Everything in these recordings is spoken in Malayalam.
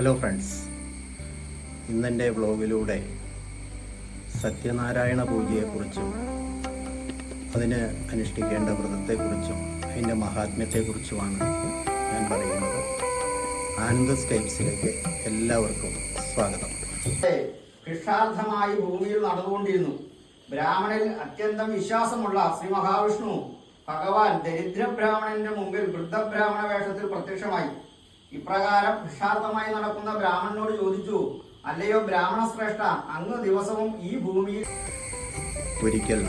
ഹലോ ഫ്രണ്ട്സ് ഇന്നെന്റെ വ്ളോഗിലൂടെ സത്യനാരായണ പൂജയെക്കുറിച്ചും അതിന് അനുഷ്ഠിക്കേണ്ട വ്രതത്തെക്കുറിച്ചും അതിന്റെ മഹാത്മ്യത്തെക്കുറിച്ചുമാണ് ഞാൻ പറയുന്നത്. ആനന്ദ സ്റ്റേപ്സിലേക്ക് എല്ലാവർക്കും സ്വാഗതം. ഭൂമിയിൽ നടന്നുകൊണ്ടിരുന്നു. ബ്രാഹ്മണൻ അത്യന്തം വിശ്വാസമുള്ള ശ്രീ മഹാവിഷ്ണു ഭഗവാൻ ദരിദ്ര ബ്രാഹ്മണന്റെ മുമ്പിൽ വൃദ്ധബ്രാഹ്മണ വേഷത്തിൽ പ്രത്യക്ഷമായി. ഇപ്രകാരം ഭിക്ഷാർത്ഥമായി നടക്കുന്ന ബ്രാഹ്മണനോട് ചോദിച്ചു അല്ലയോ ബ്രാഹ്മണ ശ്രേഷ്ഠ അങ്ങ് ദിവസവും ഈ ഭൂമിയിൽ ഒരിക്കൽ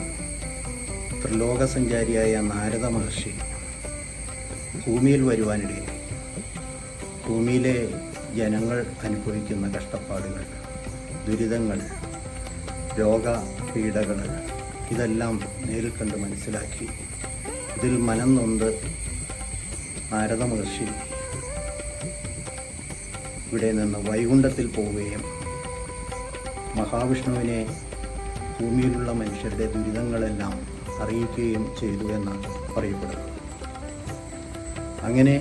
ത്രിലോകസഞ്ചാരിയായ നാരദ മഹർഷി ഭൂമിയിൽ വരുവാനിടയായി ഭൂമിയിലെ ജനങ്ങൾ അനുഭവിക്കുന്ന കഷ്ടപ്പാടുകൾ ദുരിതങ്ങൾ രോഗ പീഡകൾ ഇതെല്ലാം നേരിൽ കണ്ട് മനസ്സിലാക്കി ഇതിൽ മനം നൊന്ത് നാരദ മഹർഷി ഇവിടെ നിന്ന് വൈകുണ്ഠത്തിൽ പോവുകയും മഹാവിഷ്ണുവിനെ ഭൂമിയിലുള്ള മനുഷ്യരുടെ ദുരിതങ്ങളെല്ലാം അറിയിക്കുകയും ചെയ്തു എന്നാണ് പറയപ്പെടുന്നത് അങ്ങനെ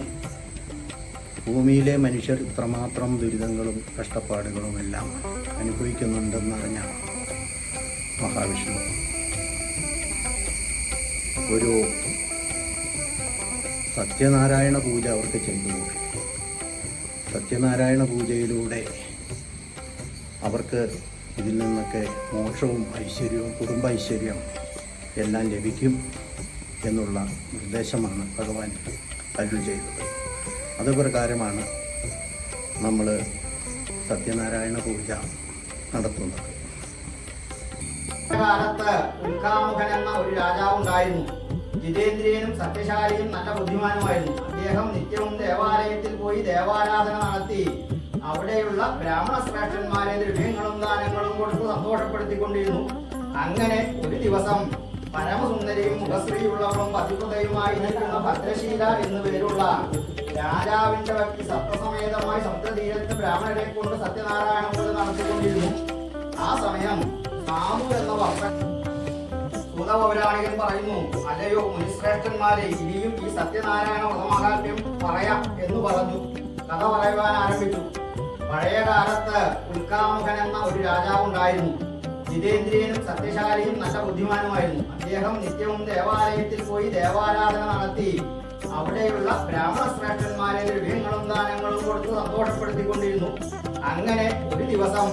ഭൂമിയിലെ മനുഷ്യർ ഇത്രമാത്രം ദുരിതങ്ങളും കഷ്ടപ്പാടുകളും എല്ലാം അനുഭവിക്കുന്നുണ്ടെന്നറിഞ്ഞ മഹാവിഷ്ണു ഒരു സത്യനാരായണ പൂജ അവർക്ക് ചെയ്തു. സത്യനാരായണ പൂജയിലൂടെ അവർക്ക് ഇതിൽ നിന്നൊക്കെ മോക്ഷവും ഐശ്വര്യവും കുടുംബ ഐശ്വര്യം എല്ലാം ലഭിക്കും എന്നുള്ള നിർദ്ദേശമാണ് ഭഗവാൻ അരുൾ ചെയ്തത്. അത് പ്രകാരമാണ് നമ്മൾ സത്യനാരായണ പൂജ നടത്തുന്നത്. കാലത്ത് ഉൽക്കാമുഖൻ എന്ന ഒരു രാജാവ് ഉണ്ടായിരുന്നു ജിതേന്ദ്രിയനും സത്യശാലിയും നല്ല ബുദ്ധിമാനുമായിരുന്നു. അദ്ദേഹം നിത്യവും ദേവാലയത്തിൽ പോയി ദേവാരാധന നടത്തി. അവിടെയുള്ള ബ്രാഹ്മണ ശ്രേഷ്ഠന്മാരെ ദ്രവ്യങ്ങളും ദാനങ്ങളും കൊടുത്ത് സന്തോഷപ്പെടുത്തിക്കൊണ്ടിരുന്നു. അങ്ങനെ ഒരു ദിവസം പരമസുന്ദരിയും മുഖശ്രീയുള്ളവളും പതിപുതയുമായി നിൽക്കുന്ന ഭദ്രശീല എന്നു പേരുള്ള രാജാവിന്റെ വ്യക്തി സത്യസമേതമായി സപ്തതീരത്ത് ബ്രാഹ്മണരെ കൊണ്ട് സത്യനാരായണ പൂജ നടത്തിക്കൊണ്ടിരുന്നു. ആ സമയം സാമു എന്ന വർദ്ധൻ ഭൂതപൗരാണികൻ പറയുന്നു അല്ലയോ മുനിശ്രേഷ്ഠന്മാരെ ഇനിയും ഈ സത്യനാരായണ വ്രതമഹാത്മ്യം പറയാം എന്ന് പറഞ്ഞു. കഥ പറയുവാൻ ആരംഭിച്ചു. പഴയ കാലത്ത് ഉൽക്കാമുഖൻ എന്ന ഒരു രാജാവ് ഉണ്ടായിരുന്നു. ജിതേന്ദ്രിയനും സത്യശാലിയും നല്ല ബുദ്ധിമാനുമായിരുന്നു. അദ്ദേഹം നിത്യവും ദേവാലയത്തിൽ പോയി ദേവാരാധന നടത്തി. അവിടെയുള്ള ബ്രാഹ്മണ ശ്രേഷ്ഠന്മാരെ ദ്രവ്യങ്ങളും ദാനങ്ങളും കൊടുത്ത് സന്തോഷപ്പെടുത്തിക്കൊണ്ടിരുന്നു. അങ്ങനെ ഒരു ദിവസം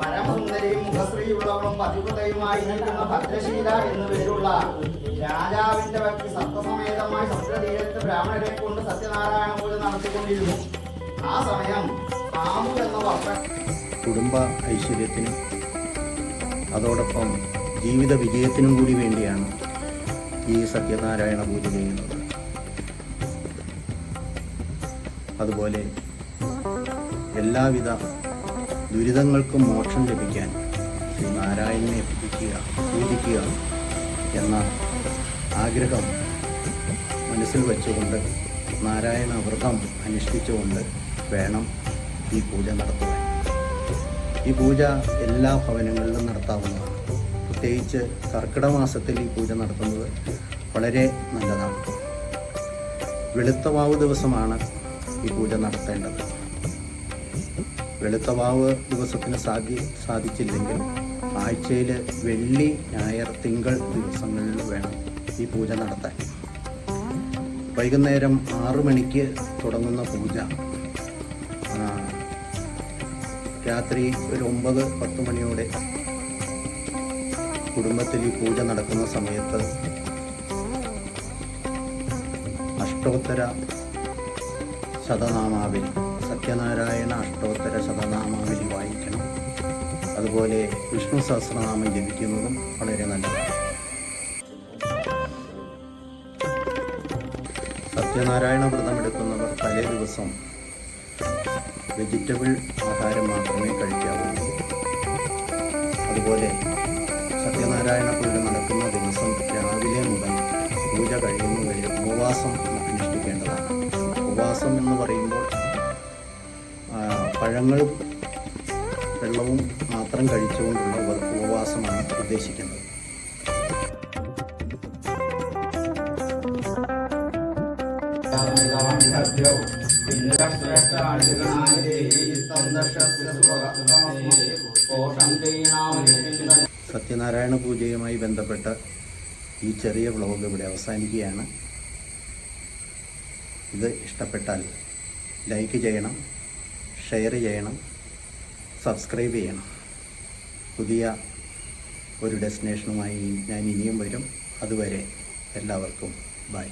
പരമസുന്ദരിയും മുഖശ്രീയുള്ളവളും പതിവൃതയുമായി നിൽക്കുന്ന ഭദ്രശീല എന്നു പേരുള്ള രാജാവിന്റെ വ്യക്തി സത്വസമേതമായി സത്യതീരത്ത് ബ്രാഹ്മണരെ കൊണ്ട് സത്യനാരായണ പൂജ നടത്തിക്കൊണ്ടിരുന്നു. ആ സമയം സാമു എന്ന വർദ്ധൻ കുടുംബ ഐശ്വര്യത്തിനും അതോടൊപ്പം ജീവിത വിജയത്തിനും കൂടി വേണ്ടിയാണ് ഈ സത്യനാരായണ പൂജ ചെയ്യുന്നത്. അതുപോലെ എല്ലാവിധ ദുരിതങ്ങൾക്കും മോക്ഷം ലഭിക്കാൻ ശ്രീ നാരായണനെ പൂജിക്കുക പൂജിക്കുക എന്ന ആഗ്രഹം മനസ്സിൽ വെച്ചുകൊണ്ട് നാരായണ വ്രതം അനുഷ്ഠിച്ചുകൊണ്ട് വേണം ഈ പൂജ നടത്തുവാൻ. ഈ പൂജ എല്ലാ ഭവനങ്ങളിലും നടത്താവുന്നതാണ്. പ്രത്യേകിച്ച് കർക്കിടക മാസത്തിൽ ഈ പൂജ നടത്തുന്നത് വളരെ നല്ലതാണ്. വെളുത്തവാവ് ദിവസമാണ് ഈ പൂജ നടത്തേണ്ടത്. വെളുത്തവാവ് ദിവസത്തിന് സാധി സാധിച്ചില്ലെങ്കിൽ ആഴ്ചയിൽ വെള്ളി ഞായർ തിങ്കൾ ദിവസങ്ങളിൽ വേണം ഈ പൂജ നടത്താൻ. വൈകുന്നേരം ആറു മണിക്ക് തുടങ്ങുന്ന പൂജ. രാത്രി ഒരു ഒമ്പത് പത്ത് മണിയോടെ കുടുംബത്തിൽ ഈ പൂജ നടക്കുന്ന സമയത്ത് അഷ്ടോത്തര ശതനാമാവലി സത്യനാരായണ അഷ്ടോത്തര ശതനാമാവലി വായിക്കണം. അതുപോലെ വിഷ്ണു സഹസ്രനാമം ജപിക്കുന്നതും വളരെ നല്ലതാണ്. സത്യനാരായണ വ്രതം എടുക്കുന്നവർ തലേ ദിവസം വെജിറ്റബിൾ ആഹാരം മാത്രമേ കഴിക്കാവൂ. അതുപോലെ സത്യനാരായണ പൂജ നടക്കുന്ന ദിവസം രാവിലെ മുതൽ പൂജ കഴിയുന്നവരെ ഉപവാസം ഉപവാസം എന്ന് പറയുമ്പോൾ പഴങ്ങളും വെള്ളവും മാത്രം കഴിച്ചുകൊണ്ടുള്ള ഉപവാസമാണ് ഉദ്ദേശിക്കുന്നത് ോ. സത്യനാരായണ പൂജയുമായി ബന്ധപ്പെട്ട ഈ ചെറിയ വ്ലോഗ് ഇവിടെ അവസാനിക്കുകയാണ്. ഇത് ഇഷ്ടപ്പെട്ടാൽ ലൈക്ക് ചെയ്യണം ഷെയർ ചെയ്യണം സബ്സ്ക്രൈബ് ചെയ്യണം. പുതിയ ഒരു ഡെസ്റ്റിനേഷനുമായി ഞാൻ ഇനിയും വരും. അതുവരെ എല്ലാവർക്കും ബൈ.